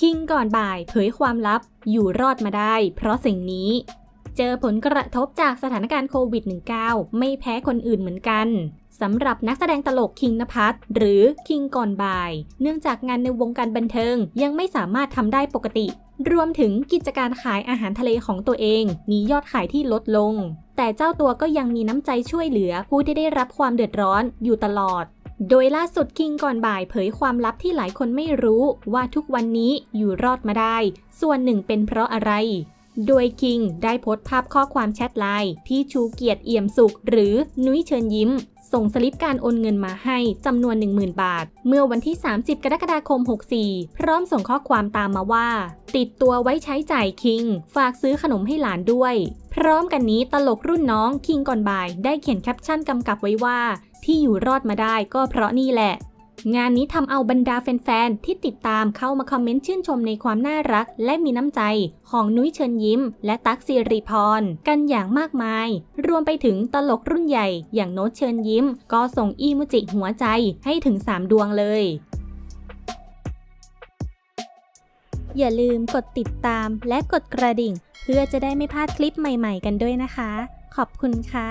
คิงก่อนบ่ายเผยความลับอยู่รอดมาได้ เพราะสิ่งนี้ เจอผลกระทบจากสถานการณ์โควิด -19 ไม่แพ้คนอื่นเหมือนกันสำหรับนักแสดงตลกคิงนภัสหรือคิงก่อนบ่าย เนื่องจากงานในวงการบันเทิงยังไม่สามารถทำได้ปกติ รวมถึงกิจการขายอาหารทะเลของตัวเอง มียอดขายที่ลดลง แต่เจ้าตัวก็ยังมีน้ำใจช่วยเหลือผู้ที่ได้รับความเดือดร้อนอยู่ตลอด โดยล่าสุดคิงก่อนบ่ายเผยความลับที่หลายคนไม่รู้ว่าทุกวันนี้อยู่รอดมาได้ ส่วนหนึ่งเป็นเพราะอะไรโดยคิงได้โพสต์ภาพข้อความแชทไลน์ที่ชูเกียรติเอี่ยมสุข หรือนุ้ยเชิญยิ้ม ส่งสลิปการโอนเงินมาให้จำนวน 10,000 บาท เมื่อวันที่ 30 กรกฎาคม 64 พร้อมส่งข้อความตามมาว่า ติดตัวไว้ใช้จ่ายคิง ฝากซื้อขนมให้หลานด้วย พร้อมกันนี้ตลกรุ่นน้องคิงก่อนบ่าย ได้เขียนแคปชั่นกำกับไว้ว่า ที่อยู่รอดมาได้ก็เพราะนี่แหละ งานนี้ทำเอาบรรดาแฟนๆ ที่ติดตามเข้ามาคอมเมนต์ชื่นชมในความน่ารัก และมีน้ำใจของนุ้ยเชิญยิ้ม และตั๊กสิริพร กันอย่างมากมาย รวมไปถึงตลกรุ่นใหญ่ อย่างโน้ตเชิญยิ้ม ก็ส่งอีโมจิหัวใจให้ถึง 3 ดวงเลยอย่าลืมกดติดตามและกดกระดิ่ง เพื่อจะได้ไม่พลาดคลิปใหม่ๆกันด้วยนะคะ ขอบคุณค่ะ